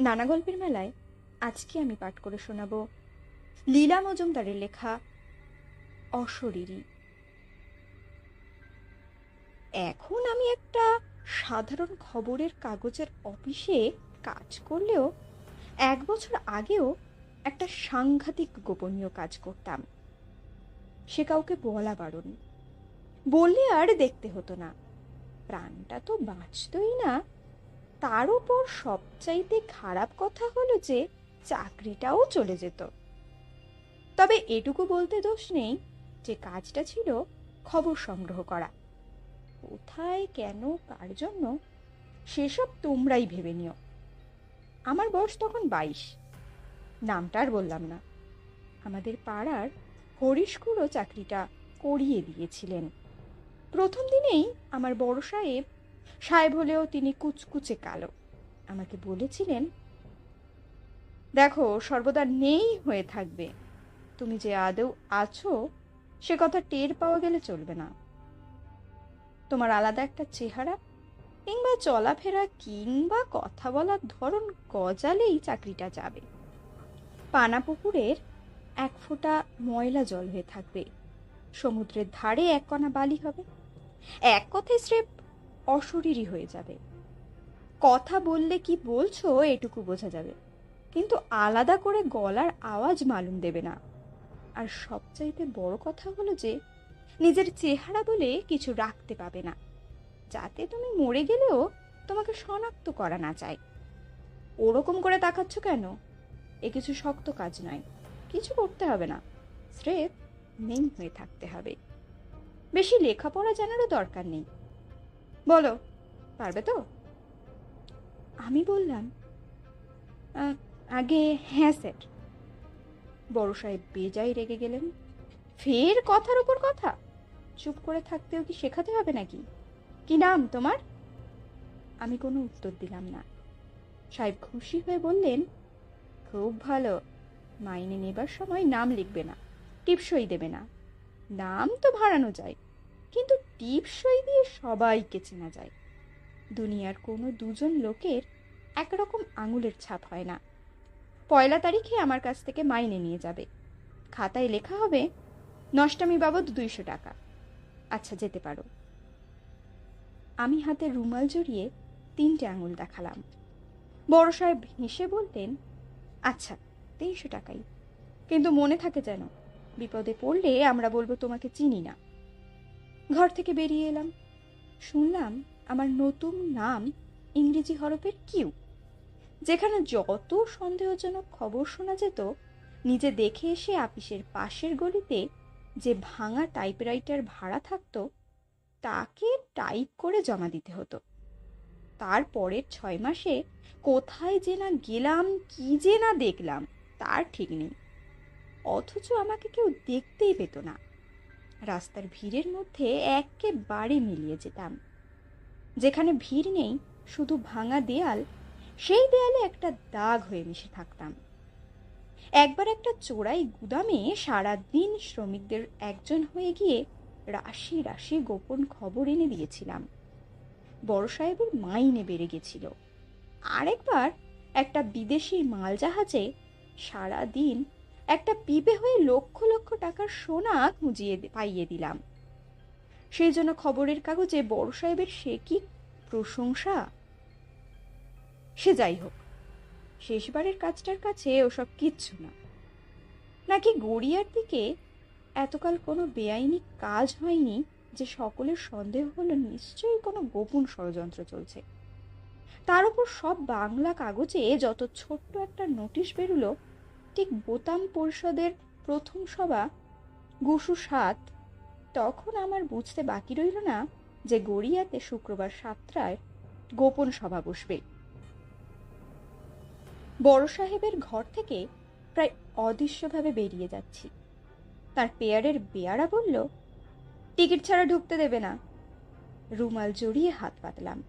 নানা গল্পের মেলায় আজকে আমি পাঠ করে শোনাব লীলা মজুমদারের লেখা অশরীরী। এখন আমি একটা সাধারণ খবরের কাগজের অফিসে কাজ করলেও এক বছর আগেও একটা সাংঘাতিক গোপনীয় কাজ করতাম। সে কাউকে বলা বারণ। বললে আর দেখতে হতো না। প্রাণটা তো বাঁচতই না। তার উপর সবচাইতে খারাপ কথা হলো যে চাকরিটাও চলে যেত। তবে এটুকু বলতে দোষ নেই যে কাজটা ছিল খবর সংগ্রহ করা। কোথায়, কেন, কার জন্য, সেসব তোমরাই ভেবে নিও। আমার বয়স তখন বাইশ। নামটা আর বললাম না। আমাদের পাড়ার হরিশকুড়ো চাকরিটা করিয়ে দিয়েছিলেন। প্রথম দিনেই আমার বড় সাহেব সাহেব হলেও তিনি কুচকুচে কালো। আমাকে বলেছিলেন, দেখো, সর্বদা নেই হয়ে থাকবে। তুমি যে আদৌ আছো, সে কথা টের পাওয়া গেলে চলবে না। তোমার আলাদা একটা চেহারা কিংবা চলাফেরা কিংবা কথা বলার ধরন গজালেই চাকরিটা যাবে। পানা পুকুরের এক ফোঁটা ময়লা জল হয়ে থাকবে। সমুদ্রের ধারে এক কণা বালি হবে। এক কথায় স্রেফ অশরীরই হয়ে যাবে। কথা বললে কি বলছো এটুকু বোঝা যাবে। কিন্তু আলাদা করে গলার আওয়াজ মালুম দেবে না। আর সবচাইতে বড় কথা হলো যে, নিজের চেহারা বলে কিছু রাখতে পাবে না। যাতে তুমি মরে গেলেও তোমাকে শনাক্ত করা না চায় ওরকম করে তাকাচ্ছ কেন? এ কিছু শক্ত কাজ নয়। কিছু করতে হবে না। স্রেফ মেন হয়ে থাকতে হবে। বেশি লেখাপড়া জানারও দরকার নেই। বলো। পারবে তো? আমি বললাম আগে হ্যাঁ স্যার। বড় সাহেব বেজায় রেগে গেলেন। ফের কথার উপর কথা? চুপ করে থাকতেও কি শেখাতে হবে নাকি? কি নাম তোমার? আমি কোনো উত্তর দিলাম না। সাহেব খুশি হয়ে বললেন, খুব ভালো। মাইনে নেবার সময় নাম লিখবে না, টিপসই দেবে না। নাম তো ভাড়ানো যায়। কিন্তু টিপসই দিয়ে সবাইকে চেনা যায়। দুনিয়ার কোনো দুজন লোকের একরকম আঙুলের ছাপ হয় না। পয়লা তারিখে আমার কাছ থেকে মাইনে নিয়ে যাবে। খাতায় লেখা হবে, নষ্টামি বাবদ দুইশো টাকা। আচ্ছা যেতে পারো। আমি হাতে রুমাল জড়িয়ে তিনটে আঙুল দেখালাম। বড় সাহেব হেসে বলতেন আচ্ছা তিনশো টাকাই। কিন্তু মনে থাকে যেন বিপদে পড়লে আমরা বলব, তোমাকে চিনি না। ঘর থেকে বেরিয়ে এলাম। শুনলাম আমার নতুন নাম ইংরেজি হরফের কিউ। যেখানে যত সন্দেহজনক খবর শোনা যেত, নিজে দেখে এসে আপিসের পাশের গলিতে যে ভাঙা টাইপরাইটার ভাড়া থাকতো, তাকে টাইপ করে জমা দিতে হতো। তারপরের ছয় মাসে কোথায় যে না গেলাম, কি যে না দেখলাম, তার ঠিক নেই। অথচ আমাকে কেউ দেখতেই পেত না। রাস্তার ভিড়ের মধ্যে একেবারে মিলিয়ে যেতাম। যেখানে ভিড় নেই, শুধু ভাঙা দেয়াল, সেই দেয়ালে একটা দাগ হয়ে মিশে থাকতাম। একবার একটা চোরাই গুদামে সারাদিন শ্রমিকদের একজন হয়ে গিয়ে রাশি রাশি গোপন খবর এনে দিয়েছিলাম। বড় সাহেবের মাইনে বেড়ে গেছিল। আরেকবার একটা বিদেশি মাল জাহাজে সারাদিন একটা পিপে হয়ে লক্ষ লক্ষ টাকার সোনা খুঁজিয়ে পাইয়ে দিলাম। সেই জন্য খবরের কাগজে বড় সাহেবের সে কি প্রশংসা? সে যাই হোক, শেষবারের কাজটার কাছে ওসব কিচ্ছু না। নাকি গড়িয়ার দিকে এতকাল কোনো বেআইনি কাজ হয়নি যে সকলের সন্দেহ হলো নিশ্চয়ই কোনো গোপন ষড়যন্ত্র চলছে। তার উপর সব বাংলা কাগজে যত ছোট্ট একটা নোটিশ বেরুলো ঠিক বোতাম পরিষদের প্রথম সভা গুসু সাত। তখন আমার বুঝতে বাকি রইল না যে গড়িয়াতে শুক্রবার সাতটায় গোপন সভা বসবে। বড় সাহেবের ঘর থেকে প্রায় অদৃশ্যভাবে বেরিয়ে যাচ্ছি। তার পেয়ারের বেয়ারা বলল, টিকিট ছাড়া ঢুকতে দেবে না। রুমাল জড়িয়ে হাত পাতলাম।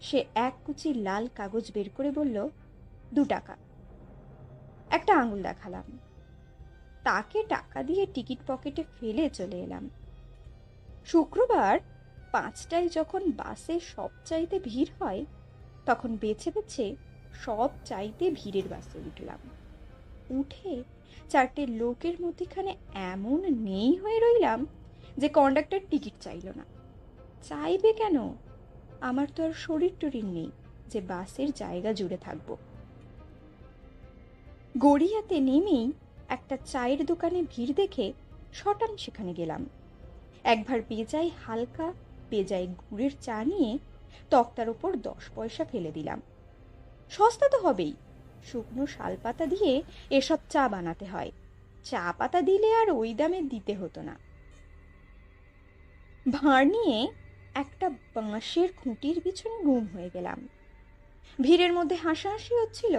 সে এক কুচি লাল কাগজ বের করে বলল, দু টাকা। একটা আঙুল দেখালাম। তাকে টাকা দিয়ে টিকিট পকেটে ফেলে চলে এলাম। শুক্রবার পাঁচটায় যখন বাসে সব চাইতে ভিড় হয়, তখন বেছে বেছে সব চাইতে ভিড়ের বাসে উঠলাম। উঠে চারটে লোকের মধ্যেখানে এমন নেই হয়ে রইলাম যে কন্ডাক্টর টিকিট চাইল না। চাইবে কেন? আমার তো আর শরীর টরির নেই যে বাসের জায়গা জুড়ে থাকব। গড়িয়াতে নেমেই একটা চায়ের দোকানে ভিড় দেখে শটান সেখানে গেলাম। একবার বেজায় হালকা, বেজায় গুড়ের চা নিয়ে তক্তার ওপর দশ পয়সা ফেলে দিলাম। সস্তা তো হবেই, শুকনো শালপাতা দিয়ে এসব চা বানাতে হয়। চা পাতা দিলে আর ওই দামে দিতে হতো না। ভাঁড় নিয়ে একটা বাঁশের খুঁটির পিছনে গুম হয়ে গেলাম। ভিড়ের মধ্যে হাসাহাসি হচ্ছিল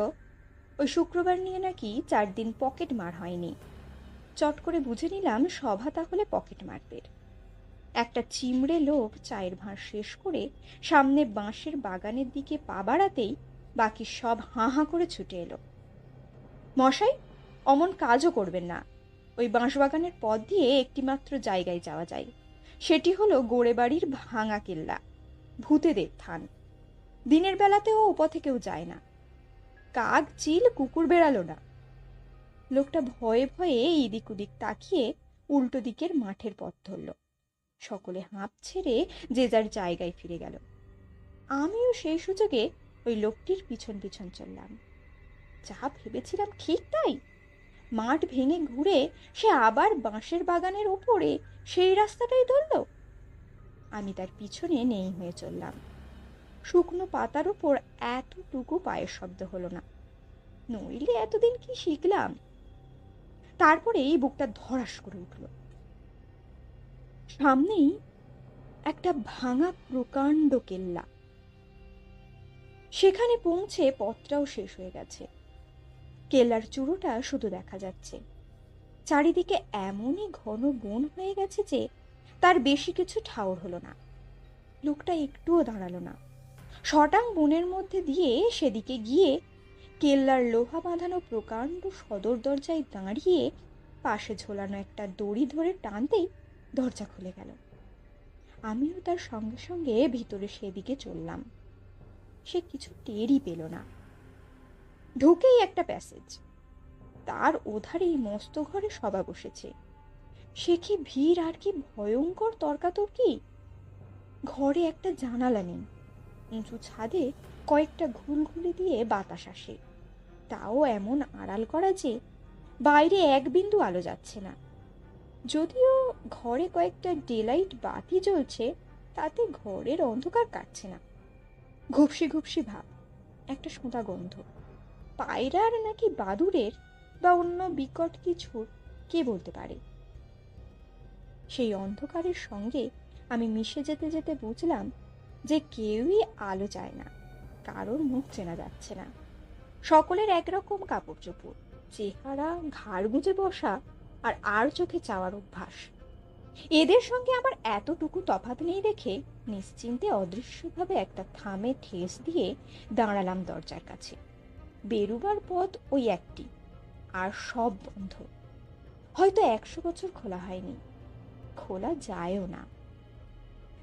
ওই শুক্রবার নিয়ে নাকি চার দিন পকেট মার হয়নি। চট করে বুঝে নিলাম সভা তাহলে পকেট মারদের একটা চিমড়ে লোক চায়ের ভাঁড় শেষ করে সামনে বাঁশের বাগানের দিকে পা বাড়াতেই বাকি সব হাঁ হাঁ করে ছুটে এলো। মশাই, অমন কাজও করবেন না। ওই বাঁশবাগানের পথ দিয়ে একটিমাত্র জায়গায় যাওয়া যায়। সেটি হলো গোড়েবাড়ির ভাঙা কেল্লা, ভূতেদের থান। দিনের বেলাতেও উপথে কেউ যায় না। কাক চিল কুকুর বেড়ালো না। লোকটা ভয়ে ভয়ে এদিক ওদিক তাকিয়ে উল্টো দিকের মাঠের পথ ধরল। সকলে হাঁপ ছেড়ে যে যার জায়গায় ফিরে গেল। আমিও সেই সুযোগে ওই লোকটির পিছন পিছন চললাম। যা ভেবেছিলাম ঠিক তাই। মাঠ ভেঙে ঘুরে সে আবার বাঁশের বাগানের ওপরে সেই রাস্তাটাই ধরল। আমি তার পিছনে নেই হয়ে চললাম। শুকনো পাতার উপর এতটুকু পায়ের শব্দ হলো না। নইলে এতদিন কি শিখলাম? তারপরে এই বুকটা ধরাস করে উঠল। সামনেই একটা ভাঙা প্রকাণ্ড কেল্লা। সেখানে পৌঁছে পথটাও শেষ হয়ে গেছে। কেল্লার চূড়োটা শুধু দেখা যাচ্ছে। চারিদিকে এমনই ঘন বন হয়ে গেছে যে তার বেশি কিছু ঠাউর হলো না। লোকটা একটুও দাঁড়াল না। শটাং বনের মধ্যে দিয়ে সেদিকে গিয়ে কেল্লার লোহা বাঁধানো প্রকাণ্ড সদর দরজায় দাঁড়িয়ে পাশে ঝোলানো একটা দড়ি ধরে টানতেই দরজা খুলে গেল। আমিও তার সঙ্গে সঙ্গে ভিতরে সেদিকে চললাম। সে কিছু টেরই পেল না। ঢুকেই একটা প্যাসেজ। তার ওধারেই মস্ত ঘরে সবা বসেছে। সে কি ভিড় আর কি ভয়ঙ্কর তর্কাতর্কি? ঘরে একটা জানালা নেই। উঁচু ছাদে কয়েকটা ঘুলঘুলি দিয়ে বাতাস আসে। তাও এমন আড়াল করা যে বাইরে এক বিন্দু আলো যাচ্ছে না। যদিও ঘরে কয়েকটা ডেলাইট বাতি জ্বলছে, তাতে ঘরের অন্ধকার কাটছে না। ঘুপসি ঘুপসি ভাব, একটা সোঁতা গন্ধ। পায়রার নাকি বাদুরের বা অন্য বিকট কিছুর কে বলতে পারে? সেই অন্ধকারের সঙ্গে আমি মিশে যেতে যেতে বুঝলাম যে কেউই আলো চায় না, কারোর মুখ চেনা যাচ্ছে না। সকলের একরকম কাপড় চোপড় চেহারা, ঘাড় গুজে বসা আর আর চোখে চাওয়ার অভ্যাস। এদের সঙ্গে আমার এতটুকু তফাত নেই দেখে নিশ্চিন্তে অদৃশ্যভাবে একটা থামে ঠেস দিয়ে দাঁড়ালাম দরজার কাছে। বেরুবার পথ ওই একটি, আর সব বন্ধ। হয়তো একশো বছর খোলা হয়নি। খোলা যায়ও না।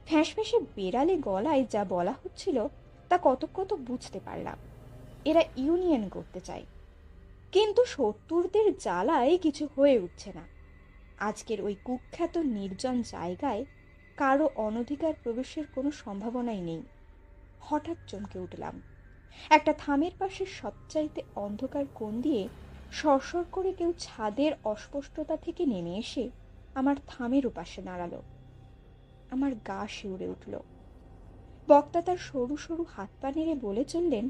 ফ্যাঁসফ্যাঁসে বেড়ালে গলায় যা বলা হচ্ছিল, তা কত কত বুঝতে পারলাম। এরা ইউনিয়ন করতে চায়। কিন্তু শত্রুদের জ্বালায় কিছু হয়ে উঠছে না। আজকের ওই কুখ্যাত নির্জন জায়গায় কারও অনধিকার প্রবেশের কোনো সম্ভাবনাই নেই। হঠাৎ চমকে উঠলাম। একটা থামের পাশে সবচাইতে অন্ধকার কোণ দিয়ে সরসর করে কেউ ছাদের অস্পষ্টতা থেকে নেমে এসে আমার থামের ওপাশে দাঁড়াল। আমার গা শিউরে উঠল। বক্তা তার সরু সরু হাত পা নেড়ে বলে চললেন,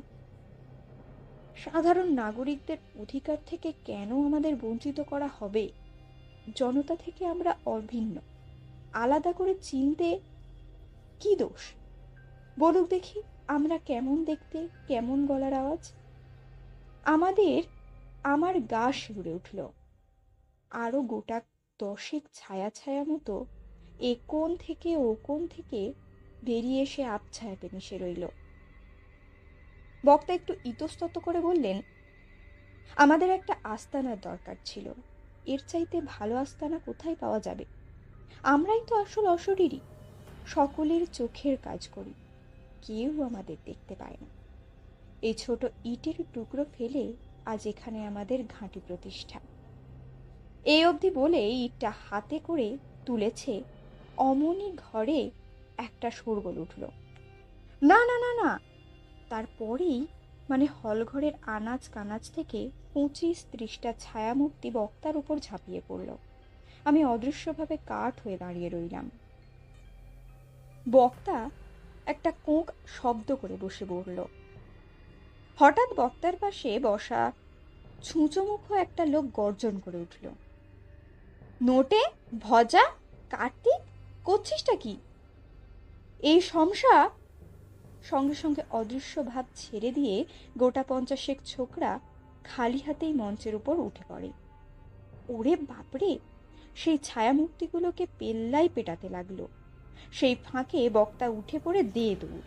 সাধারণ নাগরিকদের অধিকার থেকে কেন আমাদের বঞ্চিত করা হবে? জনতা থেকে আমরা অভিন্ন। আলাদা করে চিনতে কি দোষ? বলুক দেখি আমরা কেমন দেখতে, কেমন গলার আওয়াজ? আমাদের, আমার গা শিউরে উঠল। আরও গোটা দশেক ছায়া ছায়া মতো এ কোণ থেকে ও কোণ থেকে বেরিয়ে এসে আবছায়াতে মিশে রইল। বক্তা একটু ইতস্তত করে বললেন, আমাদের একটা আস্তানার দরকার ছিল। এর চাইতে ভালো আস্তানা কোথায় পাওয়া যাবে? আমরাই তো আসল অশরীরই সকলের চোখের কাজ করি। কেউ আমাদের দেখতে পায় না। এই ছোট ইটের টুকরো ফেলে আজ এখানে আমাদের ঘাঁটি প্রতিষ্ঠা। এই অবধি বলে ইটটা হাতে করে তুলেছে অমনি ঘরে একটা শোরগোল উঠল। না না না না। তারপরেই মানে হলঘরের আনাজ কানাজ থেকে পঁচিশ ত্রিশটা ছায়ামূর্তি বক্তার উপর ঝাঁপিয়ে পড়ল। আমি অদৃশ্যভাবে কাঠ হয়ে দাঁড়িয়ে রইলাম। বক্তা একটা কোঁক শব্দ করে বসে পড়ল হঠাৎ বক্তার পাশে বসা ছুঁচোমুখ একটা লোক গর্জন করে উঠল, নোটে, ভজা, কার্তিক করছিসটা কি? এই সমসা সঙ্গে সঙ্গে অদৃশ্য ভাব ছেড়ে দিয়ে গোটা পঞ্চাশেক ছোকরা খালি হাতেই মঞ্চের উপর উঠে পড়ে। ওরে বাপরে! সেই ছায়ামূর্তিগুলোকে পেল্লাই পেটাতে লাগল। সেই ফাঁকে বক্তা উঠে পড়ে দে দৌড়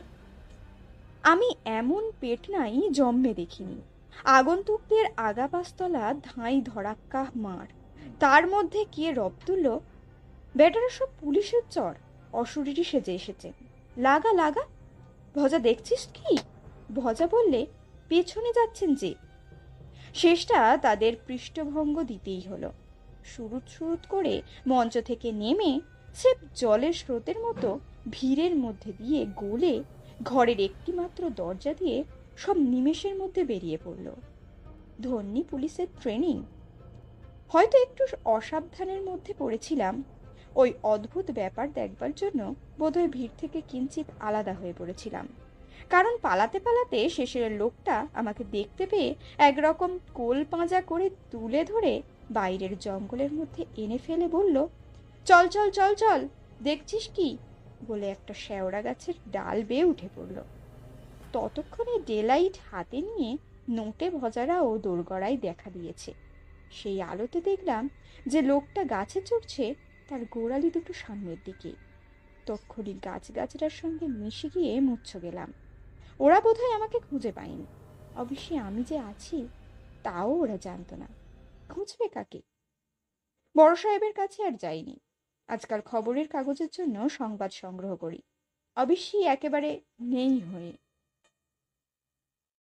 আমি এমন পেট নাই জন্মে দেখিনি। আগন্তুকদের আগাপাস্তলা ধাঁই ধরাক্কা মার। তার মধ্যে কে রব তুলল বেটারা সব পুলিশের চর। অশরীরই সেজে এসেছে। লাগা লাগা। ভজা দেখছিস কি? ভজা বললে, পেছনে যাচ্ছেন যে। শেষটা তাদের পৃষ্ঠভঙ্গ দিতেই হলো। সুরুত সুরুত করে মঞ্চ থেকে নেমে সে জলের স্রোতের মতো ভিড়ের মধ্যে দিয়ে গলে ঘরের একটি মাত্র দরজা দিয়ে সব নিমেষের মধ্যে বেরিয়ে পড়ল। ধন্যী পুলিশের ট্রেনিং। হয়তো একটু অসাবধানের মধ্যে পড়েছিলাম ওই অদ্ভুত ব্যাপার দেখবার জন্য বোধহয় ভিড় থেকে কিঞ্চিত আলাদা হয়ে পড়েছিলাম। কারণ পালাতে পালাতে শেষের লোকটা আমাকে দেখতে পেয়ে একরকম কোল পাঁজা করে তুলে ধরে বাইরের জঙ্গলের মধ্যে এনে ফেলে বলল, চল চল চল চল, দেখছিস কি? বলে একটা শেওড়া গাছের ডাল বেয়ে উঠে পড়ল। ততক্ষণে ডেলাইট হাতে নিয়ে নোটে ভজারাও দোরগড়ায় দেখা দিয়েছে। সেই আলোতে দেখলাম যে লোকটা গাছে চড়ছে তার গোড়ালি দুটো সামনের দিকে। তক্ষণি গাছ গাছটার সঙ্গে মিশে গিয়ে মুচ্ছ গেলাম। ওরা বোধহয় আমাকে খুঁজে পায়নি। অবশ্যই আমি যে আছি, তাও ওরা জানতো না। খুঁজবে কাকে? বড় সাহেবের কাছে আর যাইনি। আজকাল খবরের কাগজের জন্য সংবাদ সংগ্রহ করি। অবশ্যই একেবারে নেই হয়ে